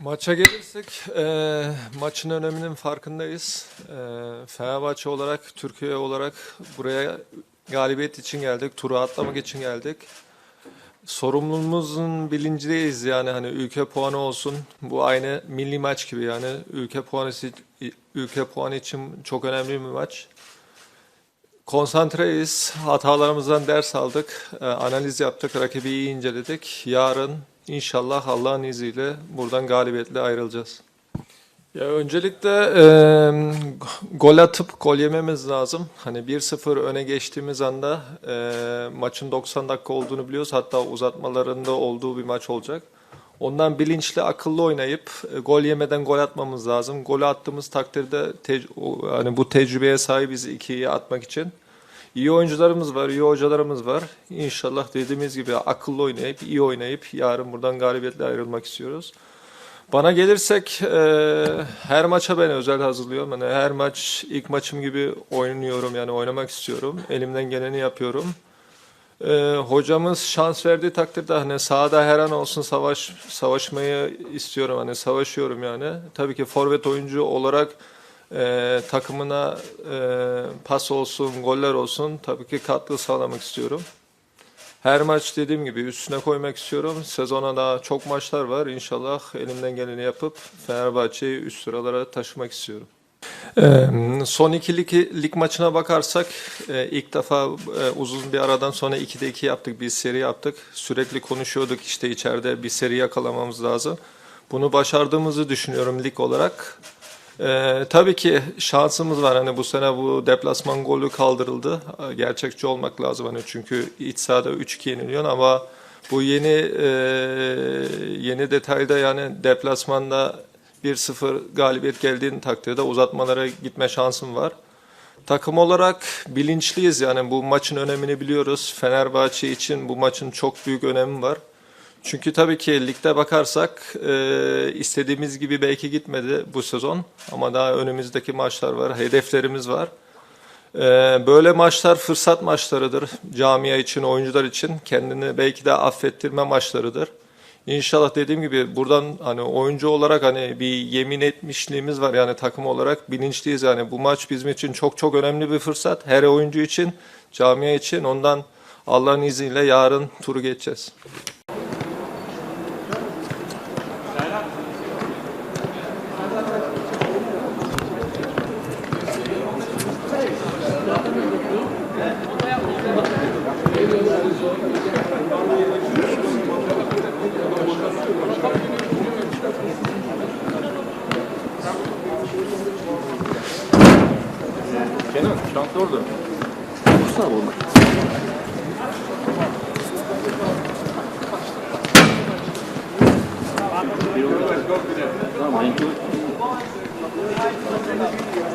Maça gelirsek eee, maçın öneminin farkındayız. Eee Fenerbahçe olarak, Türkiye olarak buraya galibiyet için geldik, turu atlamak için geldik. Sorumluluğumuzun bilincindeyiz yani hani ülke puanı olsun. Bu aynı milli maç gibi yani ülke puanı ülke puanı için çok önemli bir maç. Konsantreyiz. Hatalarımızdan ders aldık. e, analiz yaptık. Rakibi iyi inceledik. Yarın inşallah Allah'ın izniyle buradan galibiyetle ayrılacağız. Ya öncelikle e, gol atıp gol yememiz lazım. Hani 1-0 öne geçtiğimiz anda e, maçın 90 dakika olduğunu biliyoruz. Hatta uzatmalarında olduğu bir maç olacak. Ondan bilinçli, akıllı oynayıp e, gol yemeden gol atmamız lazım. Golü attığımız takdirde hani bu tecrübeye sahibiz ikiyi atmak için. İyi oyuncularımız var, iyi hocalarımız var. İnşallah dediğimiz gibi akıllı oynayıp, iyi oynayıp yarın buradan galibiyetle ayrılmak istiyoruz. Bana gelirsek e, her maça ben özel hazırlıyorum. Yani her maç ilk maçım gibi oynuyorum yani oynamak istiyorum. Elimden geleni yapıyorum. E, hocamız şans verdiği takdirde hani sahada her an olsun savaş savaşmayı istiyorum. Hani savaşıyorum yani. Tabii ki forvet oyuncu olarak e, takımına e, pas olsun, goller olsun tabii ki katkı sağlamak istiyorum. Her maç dediğim gibi üstüne koymak istiyorum. Sezona daha çok maçlar var. İnşallah elimden geleni yapıp Fenerbahçe'yi üst sıralara taşımak istiyorum. Ee, son iki lig, lig maçına bakarsak e, ilk defa e, uzun bir aradan sonra 2'de 2 yaptık. Bir seri yaptık. Sürekli konuşuyorduk işte içeride bir seri yakalamamız lazım. Bunu başardığımızı düşünüyorum lig olarak. Ee, tabii ki şansımız var hani bu sene bu deplasman golü kaldırıldı. Ee, Gerçekçi olmak lazım hani çünkü iç sahada 3-2 yeniliyor ama bu yeni e, yeni detayda yani deplasmanda 1-0 galibiyet geldiğin takdirde uzatmalara gitme şansım var. Takım olarak bilinçliyiz yani bu maçın önemini biliyoruz. Fenerbahçe için bu maçın çok büyük önemi var. Çünkü tabii ki ligde bakarsak e, istediğimiz gibi belki gitmedi bu sezon ama daha önümüzdeki maçlar var, hedeflerimiz var. E, böyle maçlar fırsat maçlarıdır camia için, oyuncular için kendini belki de affettirme maçlarıdır. İnşallah dediğim gibi buradan hani oyuncu olarak hani bir yemin etmişliğimiz var yani takım olarak bilinçliyiz yani bu maç bizim için çok çok önemli bir fırsat. Her oyuncu için, camia için ondan Allah'ın izniyle yarın turu geçeceğiz. Kenan şans orada. Vursana bunu. Tamam, thank you.